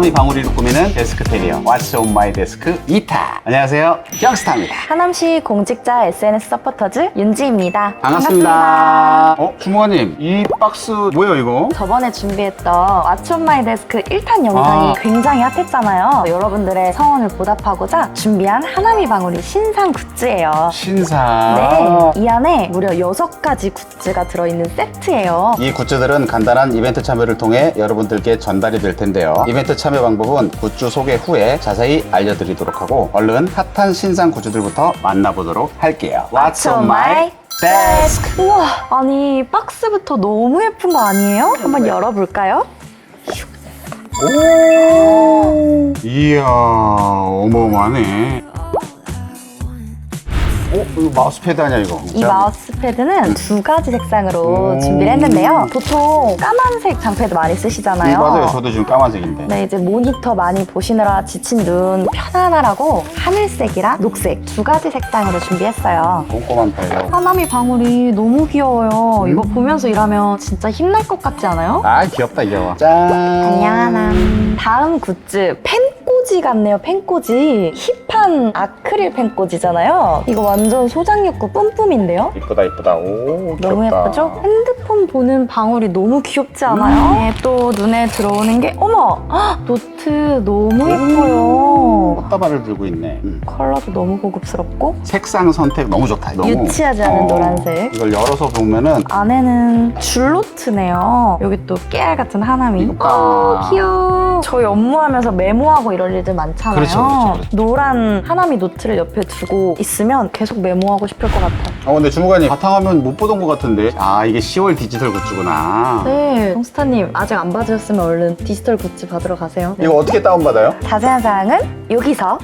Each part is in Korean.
하나미 방울이로 꾸미는 데스크 테리어 What's on my desk 2타 안녕하세요 경스타입니다 하남시 공직자 SNS 서포터즈 윤지입니다. 반갑습니다 어? 주무관님 이 박스 뭐예요 이거? 저번에 준비했던 What's on my desk 1탄 영상이 아. 굉장히 핫했잖아요. 여러분들의 성원을 보답하고자 준비한 하나미 방울이 신상 굿즈예요. 신사 네, 이 안에 무려 6가지 굿즈가 들어있는 세트예요. 이 굿즈들은 간단한 이벤트 참여를 통해 여러분들께 전달이 될 텐데요. 이벤트 참여 방법은 굿즈 소개 후에 자세히 알려드리도록 하고 얼른 핫한 신상 굿즈들부터 만나보도록 할게요. What's on my desk? 우와, 아니 박스부터 너무 예쁜 거 아니에요? 한번 열어볼까요? 오 이야 어마어마하네. 어? 이거 마우스패드 아니야 이거? 이 마우스 패드는 두 가지 색상으로 음. 준비를 했는데요. 보통 까만색 장패드 많이 쓰시잖아요. 음, 맞아요. 저도 지금 까만색인데. 네, 이제 모니터 많이 보시느라 지친 눈 편안하라고 하늘색이랑 녹색 두 가지 색상으로 준비했어요. 꼼꼼한 팔로. 하나미 방울이 너무 귀여워요. 음. 이거 보면서 일하면 진짜 힘날 것 같지 않아요? 아 귀엽다 귀여워. 짠. 안녕. 다음 굿즈 펜꽂이 같네요. 펜꽂이. 힙한 아크릴 펜꽂이잖아요. 이거 완전 소장 욕구 뿜뿜인데요. 이쁘다 이쁘다. 오 너무 귀엽다. 예쁘죠? 핸드폰 보는 방울이 너무 귀엽지 않아요? 네, 또 눈에 들어오는 게 어머! 헉, 노트 너무 예뻐요. 꽃다발을 들고 있네. 음. 컬러도 너무 고급스럽고 색상 선택 너무 좋다. 너무. 유치하지 않은 어, 노란색. 이걸 열어서 보면은 안에는 줄노트네요. 여기 또 깨알 같은 하나미. 이거 봐. 어, 귀여워. 저희 업무하면서 메모하고 이럴 일들 많잖아요. 그렇죠, 그렇죠, 그렇죠. 노란 하나미 노트를 옆에 두고 있으면 계속 메모하고 싶을 것 같아요. 어 근데 주무관님 바탕화면 못 보던 것 같은데 아 이게 10월 디지털 굿즈구나. 네, 정스타님 아직 안 받으셨으면 얼른 디지털 굿즈 받으러 가세요. 이거 어떻게 다운받아요? 자세한 사항은 여기서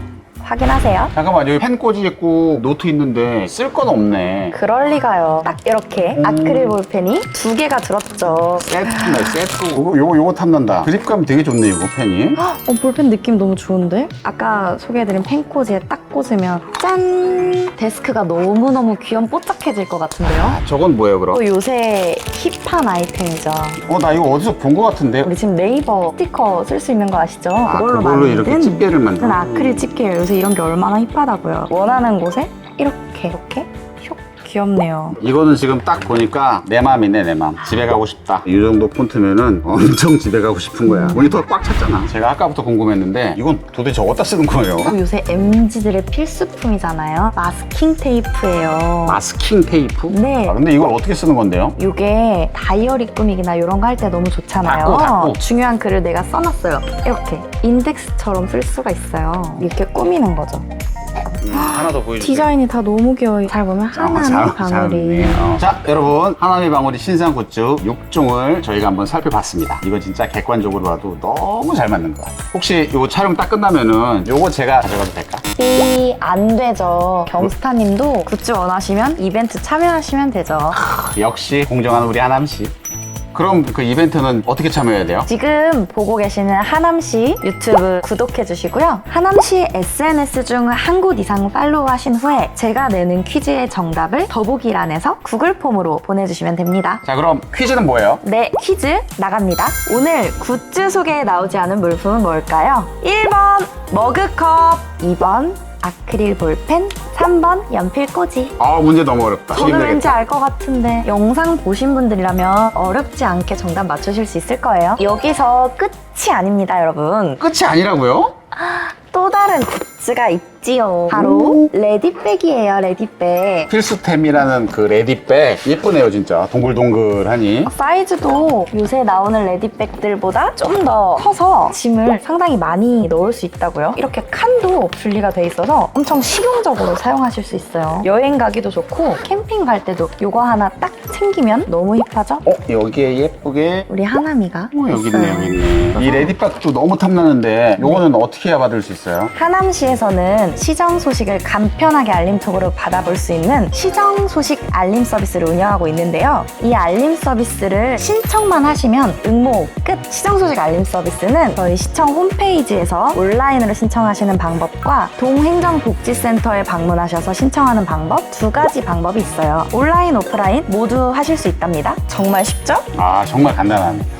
확인하세요. 잠깐만 여기 펜 꽂이 있고 노트 있는데 쓸 건 없네. 그럴 리가요. 딱 이렇게 음. 아크릴 볼펜이 두 개가 들었죠. 세트네 세트. 요거 요거, 요거 탐난다. 그립감이 되게 좋네 이거 펜이. 어, 볼펜 느낌 너무 좋은데? 아까 소개해드린 펜꽂이에 딱 꽂으면 짠! 데스크가 너무너무 귀염 뽀짝해질 것 같은데요? 아, 저건 뭐예요 그럼? 또 요새 힙한 아이템이죠. 어 나 이거 어디서 본 것 같은데. 우리 지금 네이버 스티커 쓸 수 있는 거 아시죠? 아 그걸로 이렇게 집게를 만든. 아크릴 집게예요. 요새 이런 게 얼마나 힙하다고요. 원하는 곳에 이렇게 이렇게 슉 귀엽네요. 이거는 지금 딱 보니까 내 맘이네 내 맘. 집에 가고 싶다. 이 정도 폰트면은 엄청 집에 가고 싶은 거야. 모니터가 꽉 찼잖아. 제가 아까부터 궁금했는데 이건 도대체 어디다 쓰는 거예요? 또 요새 MZ들의 필수품이잖아요. 마스킹 테이프예요. 마스킹 테이프? 네. 아, 근데 이걸 어떻게 쓰는 건데요? 이게 다이어리 꾸미기나 이런 거 할 때 너무 좋잖아요. 닫고, 닫고. 중요한 글을 내가 써놨어요. 이렇게 인덱스처럼 쓸 수가 있어요. 이렇게 꾸미는 거죠. 하나 더 보여주세요. 디자인이 다 너무 귀여워요. 잘 보면 어, 하나는 잘- 방울이. 잘했네. 어. 자, 여러분. 하나미 방울이 신상 굿즈 6종을 저희가 한번 살펴봤습니다. 이거 진짜 객관적으로 봐도 너무 잘 맞는 것 같아요. 혹시 이거 촬영 딱 끝나면은 요거 제가 가져가도 될까? 이안 되죠. 경스타님도 굿즈 원하시면 이벤트 참여하시면 되죠. 역시 공정한 우리 하남 씨. 그럼 그 이벤트는 어떻게 참여해야 돼요? 지금 보고 계시는 하남시 유튜브 구독해 주시고요. 하남시 SNS 중 한 곳 이상 팔로우 하신 후에 제가 내는 퀴즈의 정답을 더보기란에서 구글 폼으로 보내주시면 됩니다. 자, 그럼 퀴즈는 뭐예요? 네, 퀴즈 나갑니다. 오늘 굿즈 소개에 나오지 않은 물품은 뭘까요? 1번 머그컵, 2번 아크릴 볼펜, 3번 연필 꽂이. 아, 문제 너무 어렵다. 저는 왠지 힘들겠다. 알것 같은데 영상 보신 분들이라면 어렵지 않게 정답 맞추실 수 있을 거예요. 여기서 끝이 아닙니다, 여러분. 끝이 아니라고요? 또 다른 굿즈가 있 지요. 바로 레디백이에요, 레디백. 필수템이라는 그 레디백 예쁘네요 진짜 동글동글하니 사이즈도 요새 나오는 레디백들보다 좀 더 커서 짐을 상당히 많이 넣을 수 있다고요. 이렇게 칸도 분리가 돼 있어서 엄청 실용적으로 사용하실 수 있어요. 여행 가기도 좋고 캠핑 갈 때도 이거 하나 딱 챙기면 너무 힙하죠? 어 여기에 예쁘게 우리 하나미가 어, 여기 있어요. 있네 여기 있네 이 레디백도 너무 탐나는데 요거는 어떻게 해야 받을 수 있어요? 하남시에서는 시정 소식을 간편하게 알림톡으로 받아볼 수 있는 시정 소식 알림 서비스를 운영하고 있는데요. 이 알림 서비스를 신청만 하시면 응모 끝. 시정 소식 알림 서비스는 저희 시청 홈페이지에서 온라인으로 신청하시는 방법과 동행정복지센터에 방문하셔서 신청하는 방법 두 가지 방법이 있어요. 온라인, 오프라인 모두 하실 수 있답니다. 정말 쉽죠? 아 정말 간단하네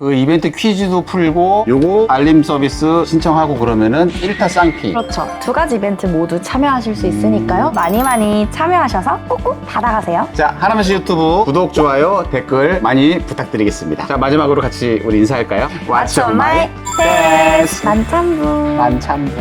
그 이벤트 퀴즈도 풀고 요거 알림 서비스 신청하고 그러면은 1타 쌍피. 그렇죠. 두 가지 이벤트 모두 참여하실 수 있으니까요. 많이 많이 참여하셔서 꼭꼭 받아가세요. 자, 하나만씨 유튜브 구독, 좋아요, 댓글 많이 부탁드리겠습니다. 자, 마지막으로 같이 우리 인사할까요? What's on my face? 만참부. 만참부.